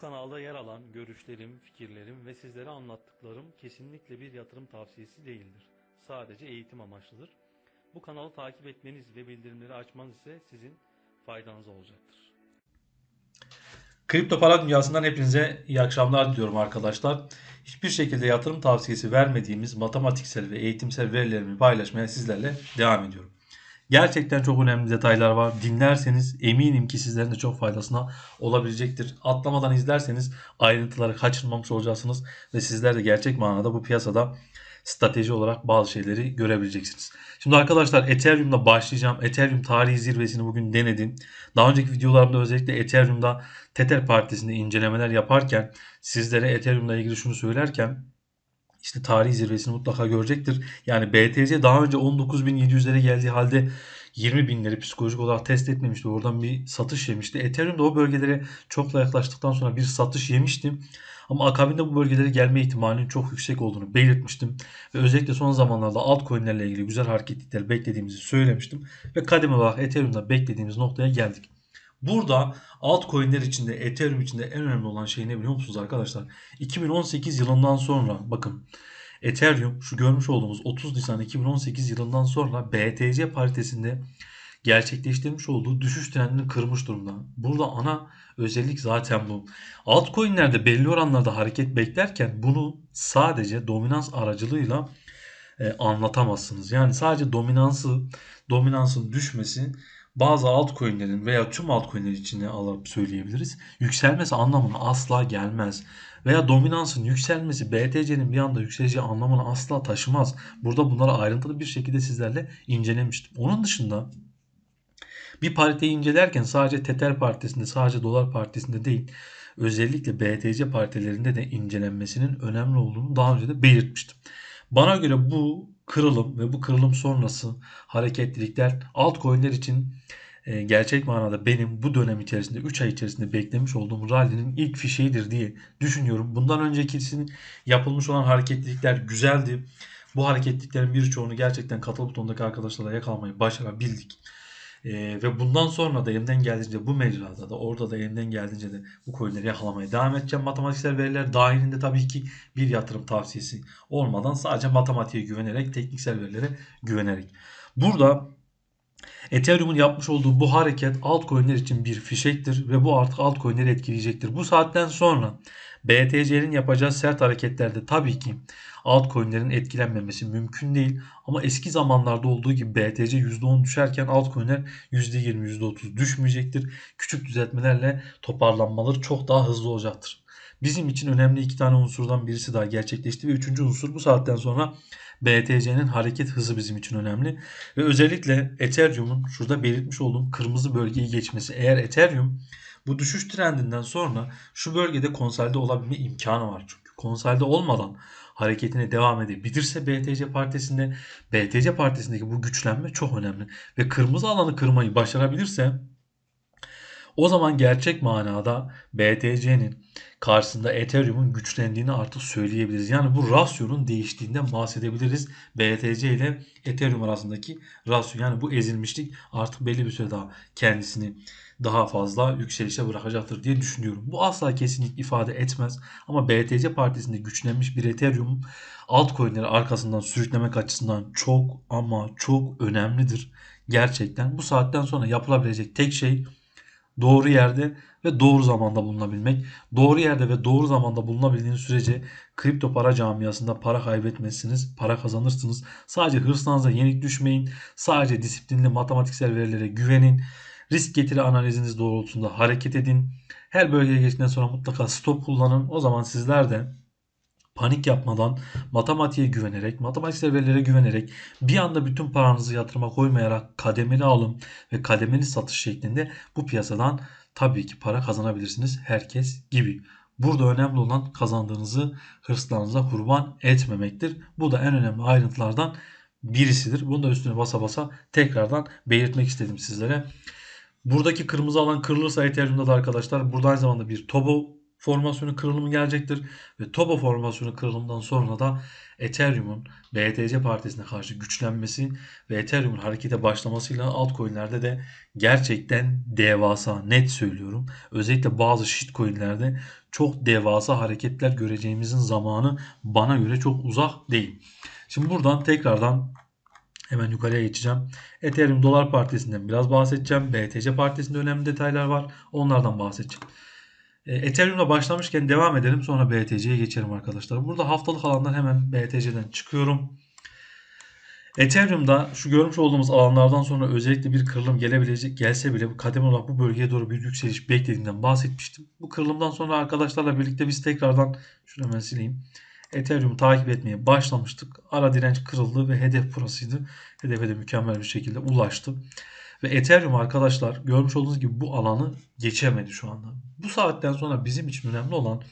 kanalda yer alan görüşlerim, fikirlerim ve sizlere anlattıklarım kesinlikle bir yatırım tavsiyesi değildir. Sadece eğitim amaçlıdır. Bu kanalı takip etmeniz ve bildirimleri açmanız ise sizin faydanıza olacaktır. Kripto para dünyasından hepinize iyi akşamlar diliyorum arkadaşlar. Hiçbir şekilde yatırım tavsiyesi vermediğimiz matematiksel ve eğitimsel verilerimi paylaşmaya sizlerle devam ediyorum. Gerçekten çok önemli detaylar var. Dinlerseniz eminim ki sizlerin de çok faydasına olabilecektir. Atlamadan izlerseniz ayrıntıları kaçırmamış olacaksınız ve sizler de gerçek manada bu piyasada strateji olarak bazı şeyleri görebileceksiniz. Şimdi arkadaşlar Ethereum'da başlayacağım. Ethereum tarihi zirvesini bugün denedim. Daha önceki videolarımda özellikle Ethereum'da Tether Partisi'nde incelemeler yaparken sizlere Ethereum'la ilgili şunu söylerken işte tarihi zirvesini mutlaka görecektir. Yani BTC daha önce 19.700'lere geldiği halde 20 binleri psikolojik olarak test etmemişti. Oradan bir satış yemişti. Ethereum da o bölgelere çokla yaklaştıktan sonra bir satış yemişti. Ama akabinde bu bölgelere gelme ihtimalinin çok yüksek olduğunu belirtmiştim. Ve özellikle son zamanlarda altcoin'lerle ilgili güzel hareketlikler beklediğimizi söylemiştim. Ve kademe olarak Ethereum'da beklediğimiz noktaya geldik. Burada altcoin'ler içinde, Ethereum içinde en önemli olan şey ne biliyor musunuz arkadaşlar? 2018 yılından sonra bakın Ethereum şu görmüş olduğumuz 30 Nisan 2018 yılından sonra BTC paritesinde gerçekleştirmiş olduğu düşüş trendini kırmış durumda. Burada ana özellik zaten bu. Altcoin'lerde belli oranlarda hareket beklerken bunu sadece dominans aracılığıyla e, anlatamazsınız. Yani sadece dominansı, dominansın düşmesi bazı altcoin'lerin veya tüm altcoin'ler içine alıp söyleyebiliriz. Yükselmesi anlamına asla gelmez. Veya dominansın yükselmesi BTC'nin bir anda yükseleceği anlamını asla taşımaz. Burada bunları ayrıntılı bir şekilde sizlerle incelemiştim. Onun dışında bir pariteyi incelerken sadece Tether partisinde, sadece dolar partisinde değil, özellikle BTC partilerinde de incelenmesinin önemli olduğunu daha önce de belirtmiştim. Bana göre bu kırılım ve bu kırılım sonrası hareketlilikler altcoin'ler için e, gerçek manada benim bu dönem içerisinde 3 ay içerisinde beklemiş olduğum rally'nin ilk fişeğidir diye düşünüyorum. Bundan öncekisinin yapılmış olan hareketlilikler güzeldi. Bu hareketliliklerin birçoğunu gerçekten katıl butonundaki arkadaşlarla yakalamayı başarabildik. Ee, ve bundan sonra da elimden geldiğince bu mecrada da orada da elimden geldiğince de bu coinleri yakalamaya devam edeceğim. Matematiksel veriler dahilinde tabii ki bir yatırım tavsiyesi olmadan sadece matematiğe güvenerek, tekniksel verilere güvenerek. Burada Ethereum'un yapmış olduğu bu hareket altcoin'ler için bir fişektir ve bu artık altcoin'leri etkileyecektir. Bu saatten sonra BTC'nin yapacağı sert hareketlerde tabii ki altcoin'lerin etkilenmemesi mümkün değil. Ama eski zamanlarda olduğu gibi BTC %10 düşerken altcoin'ler %20, %30 düşmeyecektir. Küçük düzeltmelerle toparlanmaları çok daha hızlı olacaktır. Bizim için önemli iki tane unsurdan birisi daha gerçekleşti ve üçüncü unsur bu saatten sonra BTC'nin hareket hızı bizim için önemli. Ve özellikle Ethereum'un şurada belirtmiş olduğum kırmızı bölgeyi geçmesi. Eğer Ethereum bu düşüş trendinden sonra şu bölgede konsolide olabilme imkanı var çünkü. Konsolide olmadan hareketine devam edebilirse BTC partisinde BTC partisindeki bu güçlenme çok önemli. Ve kırmızı alanı kırmayı başarabilirse o zaman gerçek manada BTC'nin karşısında Ethereum'un güçlendiğini artık söyleyebiliriz. Yani bu rasyonun değiştiğinden bahsedebiliriz. BTC ile Ethereum arasındaki rasyo yani bu ezilmişlik artık belli bir süre daha kendisini daha fazla yükselişe bırakacaktır diye düşünüyorum. Bu asla kesinlik ifade etmez ama BTC partisinde güçlenmiş bir Ethereum altcoin'leri arkasından sürüklemek açısından çok ama çok önemlidir. Gerçekten bu saatten sonra yapılabilecek tek şey doğru yerde ve doğru zamanda bulunabilmek. Doğru yerde ve doğru zamanda bulunabildiğiniz sürece kripto para camiasında para kaybetmezsiniz, para kazanırsınız. Sadece hırslarınıza yenik düşmeyin. Sadece disiplinli matematiksel verilere güvenin. Risk getiri analiziniz doğrultusunda hareket edin. Her bölgeye geçtikten sonra mutlaka stop kullanın. O zaman sizler de panik yapmadan matematiğe güvenerek, matematiksel verilere güvenerek bir anda bütün paranızı yatırıma koymayarak kademeli alım ve kademeli satış şeklinde bu piyasadan tabii ki para kazanabilirsiniz herkes gibi. Burada önemli olan kazandığınızı hırslarınıza kurban etmemektir. Bu da en önemli ayrıntılardan birisidir. Bunu da üstüne basa basa tekrardan belirtmek istedim sizlere. Buradaki kırmızı alan kırılırsa Ethereum'da da arkadaşlar burada aynı zamanda bir tobo formasyonu kırılımı gelecektir. Ve Toba formasyonu kırılımdan sonra da Ethereum'un BTC partisine karşı güçlenmesi ve Ethereum'un harekete başlamasıyla altcoin'lerde de gerçekten devasa net söylüyorum. Özellikle bazı shitcoin'lerde çok devasa hareketler göreceğimizin zamanı bana göre çok uzak değil. Şimdi buradan tekrardan hemen yukarıya geçeceğim. Ethereum Dolar Partisi'nden biraz bahsedeceğim. BTC Partisi'nde önemli detaylar var. Onlardan bahsedeceğim. E, Ethereum'la başlamışken devam edelim. Sonra BTC'ye geçelim arkadaşlar. Burada haftalık alandan hemen BTC'den çıkıyorum. Ethereum'da şu görmüş olduğumuz alanlardan sonra özellikle bir kırılım gelebilecek gelse bile bu kademe olarak bu bölgeye doğru bir yükseliş beklediğinden bahsetmiştim. Bu kırılımdan sonra arkadaşlarla birlikte biz tekrardan şunu hemen sileyim. Ethereum'u takip etmeye başlamıştık. Ara direnç kırıldı ve hedef burasıydı. Hedefe de mükemmel bir şekilde ulaştı. Ve Ethereum arkadaşlar görmüş olduğunuz gibi bu alanı geçemedi şu anda. Bu saatten sonra bizim için önemli olan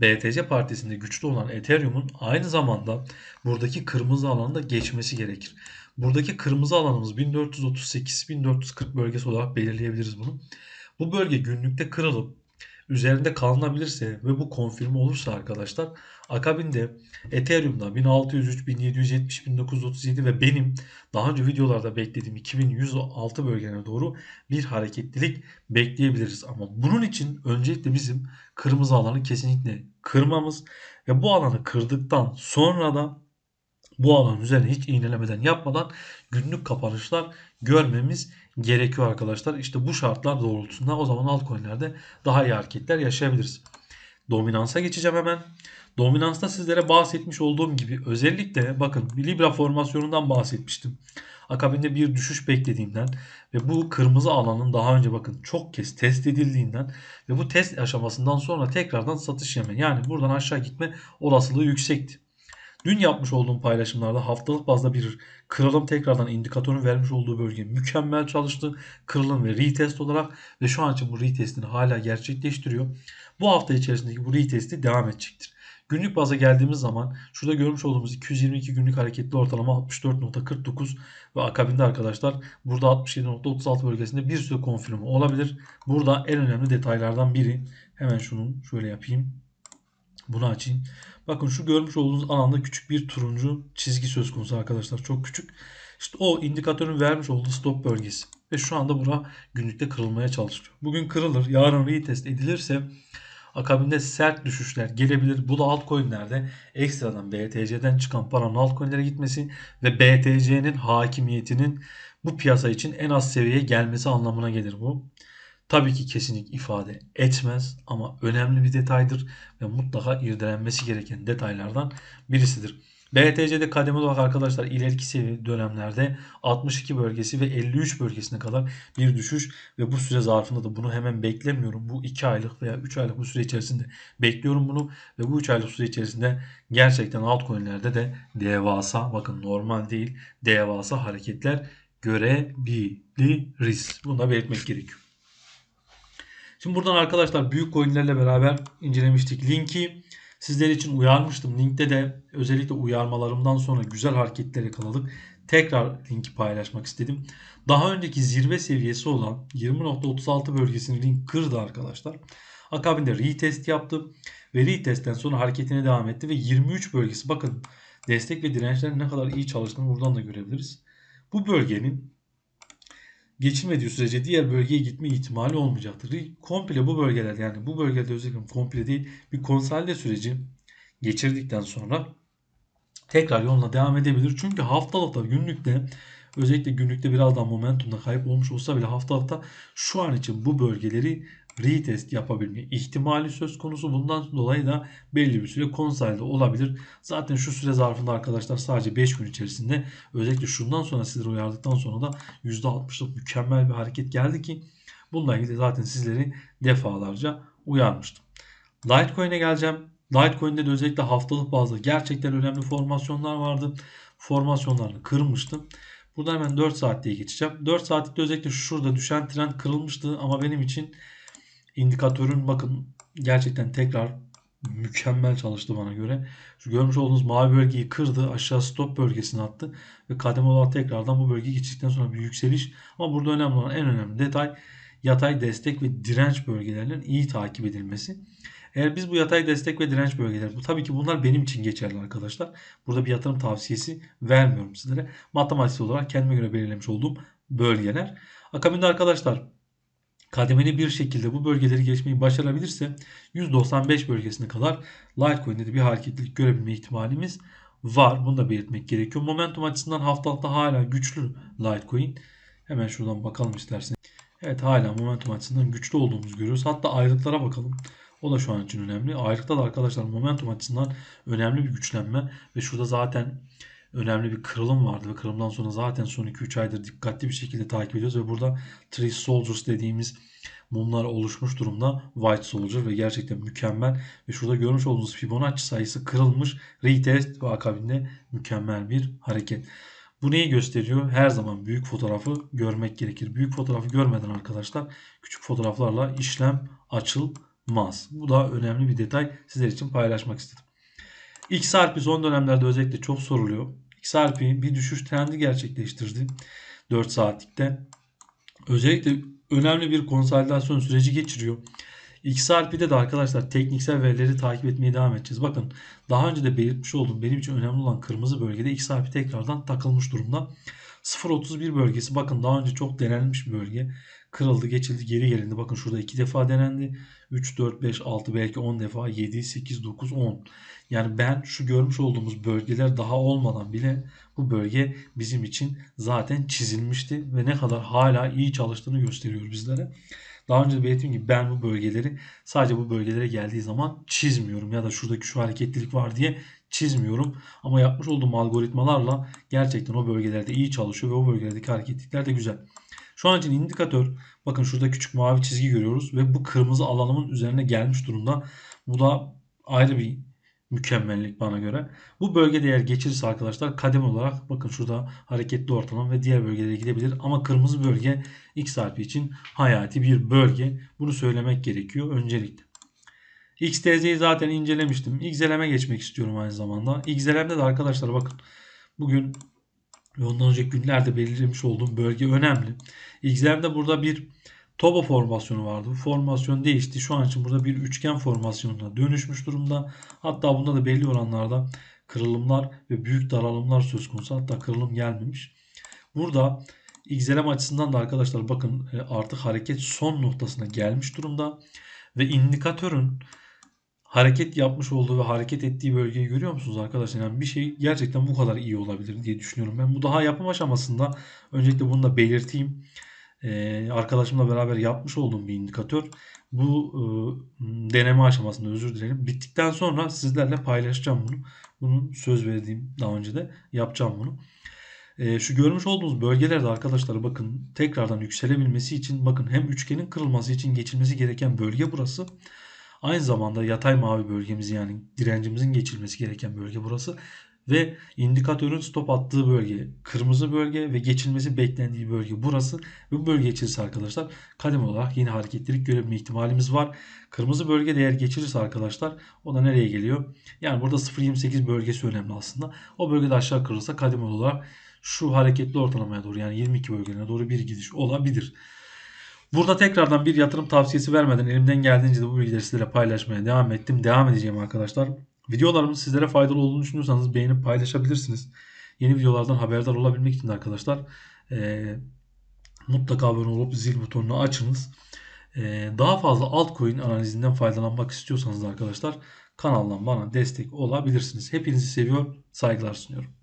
BTC partisinde güçlü olan Ethereum'un aynı zamanda buradaki kırmızı alanı da geçmesi gerekir. Buradaki kırmızı alanımız 1438-1440 bölgesi olarak belirleyebiliriz bunu. Bu bölge günlükte kırılıp üzerinde kalınabilirse ve bu konfirme olursa arkadaşlar akabinde Ethereum'da 1603, 1770, 1937 ve benim daha önce videolarda beklediğim 2106 bölgelerine doğru bir hareketlilik bekleyebiliriz. Ama bunun için öncelikle bizim kırmızı alanı kesinlikle kırmamız ve bu alanı kırdıktan sonra da bu alan üzerine hiç iğnelemeden yapmadan günlük kapanışlar görmemiz gerekiyor arkadaşlar. İşte bu şartlar doğrultusunda o zaman altcoin'lerde daha iyi hareketler yaşayabiliriz. Dominansa geçeceğim hemen. Dominansta sizlere bahsetmiş olduğum gibi özellikle bakın Libra formasyonundan bahsetmiştim. Akabinde bir düşüş beklediğimden ve bu kırmızı alanın daha önce bakın çok kez test edildiğinden ve bu test aşamasından sonra tekrardan satış yeme yani buradan aşağı gitme olasılığı yüksekti. Dün yapmış olduğum paylaşımlarda haftalık bazda bir kırılım tekrardan indikatörün vermiş olduğu bölge mükemmel çalıştı. Kırılım ve retest olarak ve şu an için bu retestini hala gerçekleştiriyor. Bu hafta içerisindeki bu retesti devam edecektir. Günlük baza geldiğimiz zaman şurada görmüş olduğumuz 222 günlük hareketli ortalama 64.49 ve akabinde arkadaşlar burada 67.36 bölgesinde bir sürü konfirmi olabilir. Burada en önemli detaylardan biri hemen şunu şöyle yapayım. Bunu açayım. Bakın şu görmüş olduğunuz alanda küçük bir turuncu çizgi söz konusu arkadaşlar. Çok küçük. İşte o indikatörün vermiş olduğu stop bölgesi. Ve şu anda bura günlükte kırılmaya çalışıyor. Bugün kırılır. Yarın retest edilirse akabinde sert düşüşler gelebilir. Bu da altcoin'lerde ekstradan BTC'den çıkan paranın altcoin'lere gitmesi ve BTC'nin hakimiyetinin bu piyasa için en az seviyeye gelmesi anlamına gelir bu. Tabii ki kesinlik ifade etmez ama önemli bir detaydır ve mutlaka irdelenmesi gereken detaylardan birisidir. BTC'de kademe olarak arkadaşlar ileriki seviye dönemlerde 62 bölgesi ve 53 bölgesine kadar bir düşüş ve bu süre zarfında da bunu hemen beklemiyorum. Bu 2 aylık veya 3 aylık bu süre içerisinde bekliyorum bunu ve bu 3 aylık süre içerisinde gerçekten altcoin'lerde de devasa bakın normal değil devasa hareketler görebiliriz. Bunu da belirtmek gerekiyor. Şimdi buradan arkadaşlar büyük coinlerle beraber incelemiştik. Linki sizler için uyarmıştım. Linkte de özellikle uyarmalarımdan sonra güzel hareketler yakaladık. Tekrar linki paylaşmak istedim. Daha önceki zirve seviyesi olan 20.36 bölgesini link kırdı arkadaşlar. Akabinde retest yaptı ve retestten sonra hareketine devam etti ve 23 bölgesi bakın destek ve dirençlerin ne kadar iyi çalıştığını buradan da görebiliriz. Bu bölgenin geçilmediği sürece diğer bölgeye gitme ihtimali olmayacaktır. Komple bu bölgelerde yani bu bölgede özellikle komple değil bir konsolide süreci geçirdikten sonra tekrar yoluna devam edebilir. Çünkü haftalıkta günlükte özellikle günlükte biraz daha momentumda kayıp olmuş olsa bile haftalıkta şu an için bu bölgeleri retest yapabilme ihtimali söz konusu. Bundan dolayı da belli bir süre konsolide olabilir. Zaten şu süre zarfında arkadaşlar sadece 5 gün içerisinde özellikle şundan sonra sizleri uyardıktan sonra da %60'lık mükemmel bir hareket geldi ki bununla ilgili zaten sizleri defalarca uyarmıştım. Litecoin'e geleceğim. Litecoin'de de özellikle haftalık bazda gerçekten önemli formasyonlar vardı. Formasyonlarını kırmıştım. Buradan hemen 4 saat diye geçeceğim. 4 saatlikte özellikle şurada düşen trend kırılmıştı ama benim için indikatörün bakın gerçekten tekrar mükemmel çalıştı bana göre. Şu görmüş olduğunuz mavi bölgeyi kırdı. Aşağı stop bölgesine attı. Ve kademe olarak tekrardan bu bölgeyi geçtikten sonra bir yükseliş. Ama burada önemli olan en önemli detay yatay destek ve direnç bölgelerinin iyi takip edilmesi. Eğer biz bu yatay destek ve direnç bölgeleri, bu tabii ki bunlar benim için geçerli arkadaşlar. Burada bir yatırım tavsiyesi vermiyorum sizlere. Matematiksel olarak kendime göre belirlemiş olduğum bölgeler. Akabinde arkadaşlar kademeli bir şekilde bu bölgeleri geçmeyi başarabilirse 195 bölgesine kadar Litecoin'de de bir hareketlilik görebilme ihtimalimiz var. Bunu da belirtmek gerekiyor. Momentum açısından haftalıkta hala güçlü Litecoin. Hemen şuradan bakalım isterseniz. Evet hala momentum açısından güçlü olduğumuzu görüyoruz. Hatta ayrıklara bakalım. O da şu an için önemli. Ayrıkta da arkadaşlar momentum açısından önemli bir güçlenme ve şurada zaten önemli bir kırılım vardı ve kırılımdan sonra zaten son 2-3 aydır dikkatli bir şekilde takip ediyoruz ve burada Three Soldiers dediğimiz mumlar oluşmuş durumda White Soldier ve gerçekten mükemmel ve şurada görmüş olduğunuz Fibonacci sayısı kırılmış retest ve akabinde mükemmel bir hareket. Bu neyi gösteriyor? Her zaman büyük fotoğrafı görmek gerekir. Büyük fotoğrafı görmeden arkadaşlar küçük fotoğraflarla işlem açılmaz. Bu da önemli bir detay sizler için paylaşmak istedim. XRP son dönemlerde özellikle çok soruluyor. XRP bir düşüş trendi gerçekleştirdi 4 saatlikte. Özellikle önemli bir konsolidasyon süreci geçiriyor. XRP'de de arkadaşlar tekniksel verileri takip etmeye devam edeceğiz. Bakın daha önce de belirtmiş olduğum benim için önemli olan kırmızı bölgede XRP tekrardan takılmış durumda. 0.31 bölgesi bakın daha önce çok denenmiş bir bölge. Kırıldı geçildi geri gelindi. Bakın şurada 2 defa denendi. 3, 4, 5, 6 belki 10 defa 7, 8, 9, 10. Yani ben şu görmüş olduğumuz bölgeler daha olmadan bile bu bölge bizim için zaten çizilmişti ve ne kadar hala iyi çalıştığını gösteriyor bizlere. Daha önce de belirttiğim gibi ben bu bölgeleri sadece bu bölgelere geldiği zaman çizmiyorum ya da şuradaki şu hareketlilik var diye çizmiyorum. Ama yapmış olduğum algoritmalarla gerçekten o bölgelerde iyi çalışıyor ve o bölgelerdeki hareketlikler de güzel. Şu an için indikatör bakın şurada küçük mavi çizgi görüyoruz ve bu kırmızı alanımın üzerine gelmiş durumda. Bu da ayrı bir mükemmellik bana göre. Bu bölge değer geçirirse arkadaşlar kadem olarak bakın şurada hareketli ortalama ve diğer bölgelere gidebilir. Ama kırmızı bölge XRP için hayati bir bölge. Bunu söylemek gerekiyor öncelikle. XTZ'yi zaten incelemiştim. XLM'e geçmek istiyorum aynı zamanda. XLM'de de arkadaşlar bakın bugün ve ondan önceki günlerde belirlemiş olduğum bölge önemli. XLM'de burada bir Toba formasyonu vardı. Bu formasyon değişti. Şu an için burada bir üçgen formasyonuna dönüşmüş durumda. Hatta bunda da belli oranlarda kırılımlar ve büyük daralımlar söz konusu. Hatta kırılım gelmemiş. Burada XLM açısından da arkadaşlar bakın e, artık hareket son noktasına gelmiş durumda. Ve indikatörün hareket yapmış olduğu ve hareket ettiği bölgeyi görüyor musunuz arkadaşlar? Yani bir şey gerçekten bu kadar iyi olabilir diye düşünüyorum. Ben bu daha yapım aşamasında öncelikle bunu da belirteyim. Ee, arkadaşımla beraber yapmış olduğum bir indikatör. Bu e, deneme aşamasında özür dilerim. Bittikten sonra sizlerle paylaşacağım bunu. Bunun söz verdiğim daha önce de yapacağım bunu. E, şu görmüş olduğunuz bölgelerde arkadaşlar bakın tekrardan yükselebilmesi için bakın hem üçgenin kırılması için geçilmesi gereken bölge burası. Aynı zamanda yatay mavi bölgemiz yani direncimizin geçilmesi gereken bölge burası. Ve indikatörün stop attığı bölge kırmızı bölge ve geçilmesi beklendiği bölge burası. Bu bölge geçilirse arkadaşlar kademe olarak yeni hareketlilik görebilme ihtimalimiz var. Kırmızı bölge değer geçirirse arkadaşlar o da nereye geliyor? Yani burada 0.28 bölgesi önemli aslında. O bölgede aşağı kırılırsa kademe olarak şu hareketli ortalamaya doğru yani 22 bölgelerine doğru bir gidiş olabilir. Burada tekrardan bir yatırım tavsiyesi vermeden elimden geldiğince de bu bilgileri sizlere paylaşmaya devam ettim. Devam edeceğim arkadaşlar. Videolarımız sizlere faydalı olduğunu düşünüyorsanız beğenip paylaşabilirsiniz. Yeni videolardan haberdar olabilmek için de arkadaşlar e, mutlaka abone olup zil butonunu açınız. E, daha fazla altcoin analizinden faydalanmak istiyorsanız da arkadaşlar kanaldan bana destek olabilirsiniz. Hepinizi seviyor, saygılar sunuyorum.